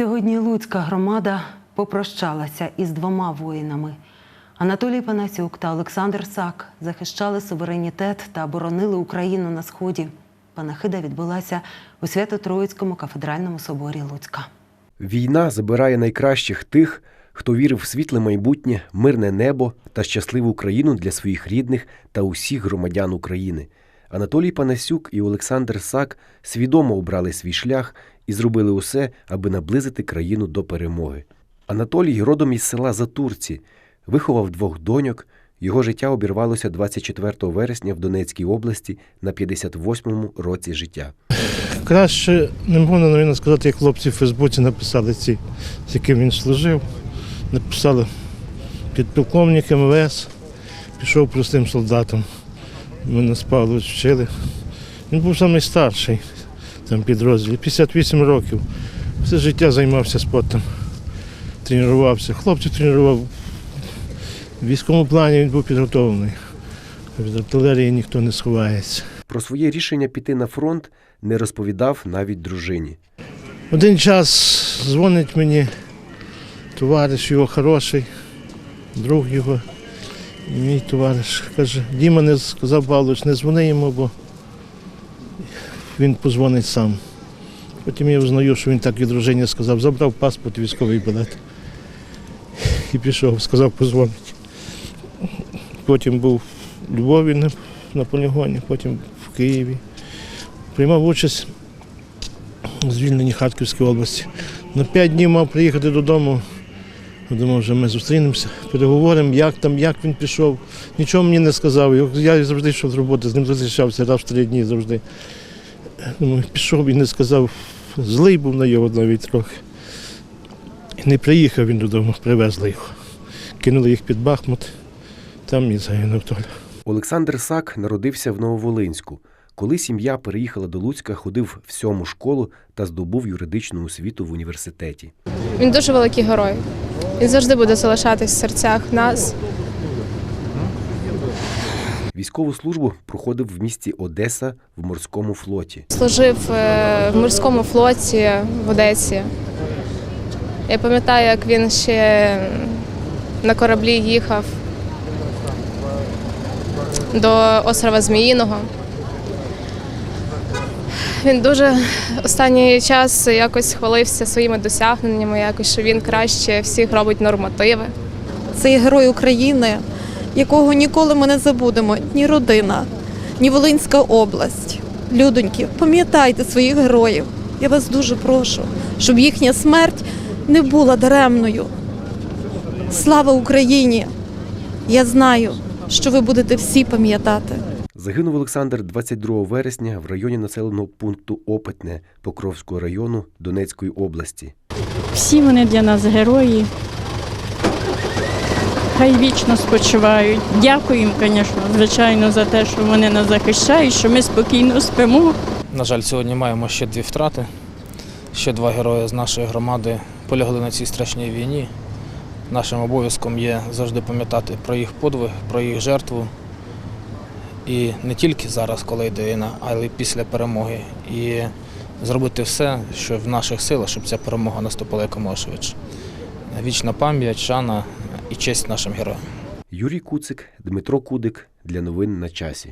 Сьогодні Луцька громада попрощалася із двома воїнами. Анатолій Панасюк та Олександр Сак захищали суверенітет та боронили Україну на сході. Панахида відбулася у Свято-Троїцькому кафедральному соборі Луцька. Війна забирає найкращих тих, хто вірив в світле майбутнє, мирне небо та щасливу країну для своїх рідних та усіх громадян України. Анатолій Панасюк і Олександр Сак свідомо обрали свій шлях і зробили усе, аби наблизити країну до перемоги. Анатолій родом із села Затурці, виховав двох доньок. Його життя обірвалося 24 вересня в Донецькій області на 58-му році життя. Краще не можна, навіть сказати, як хлопці в Фейсбуці написали ці, з яким він служив. Написали підполковник МВС, пішов простим солдатом. Мене з Павлович вчили. Він був найстарший там підрозділі, 58 років. Все життя займався спортом, тренувався. Хлопців тренував. В військовому плані він був підготовлений. Від артилерії ніхто не сховається. Про своє рішення піти на фронт не розповідав навіть дружині. Один час дзвонить мені товариш його хороший, друг його, мій товариш. Каже, Діма не сказав Павлович, не дзвони йому, бо він позвонить сам. Потім я взнаю, що він так і дружині сказав, забрав паспорт, військовий білет. І пішов, сказав, позвонить. Потім був у Львові на, на полігоні, потім в Києві. Приймав участь у звільненні Харківської області. На п'ять днів мав приїхати додому. Думав, вже ми зустрінемося, переговоримо, як там, як він пішов. Нічого мені не сказав. Я завжди йшов з роботи, з ним зустрічався раз в три дні завжди. Думаю, пішов і не сказав. Злий був на його навіть трохи. І не приїхав він додому, привезли його. Кинули їх під Бахмут, там і загинув Толя. Олександр Сак народився в Нововолинську. Коли сім'я переїхала до Луцька, ходив в сьому школу та здобув юридичну освіту в університеті. Він дуже великий герой. Він завжди буде залишатись в серцях нас. Військову службу проходив в місті Одеса в морському флоті. Служив е, в морському флоті в Одесі. Я пам'ятаю, як він ще на кораблі їхав до острова Зміїного. Він дуже останній час якось хвалився своїми досягненнями, якось що він краще всіх робить нормативи. Це є герой України, якого ніколи ми не забудемо ні родина, ні Волинська область. Людоньки, пам'ятайте своїх героїв. Я вас дуже прошу, щоб їхня смерть не була даремною. Слава Україні! Я знаю, що ви будете всі пам'ятати. Загинув Олександр 22 вересня в районі населеного пункту Опитне Покровського району Донецької області. Всі вони для нас герої. Хай вічно спочивають. Дякую їм, звісно, звичайно, за те, що вони нас захищають, що ми спокійно спимо. На жаль, сьогодні маємо ще дві втрати. Ще два герої з нашої громади полягли на цій страшній війні. Нашим обов'язком є завжди пам'ятати про їх подвиг, про їх жертву. І не тільки зараз, коли йде війна, але й після перемоги. І зробити все, що в наших силах, щоб ця перемога наступила якомога швидше. Вічна пам'ять, шана і честь нашим героям. Юрій Куцик, Дмитро Кудик для новин на часі.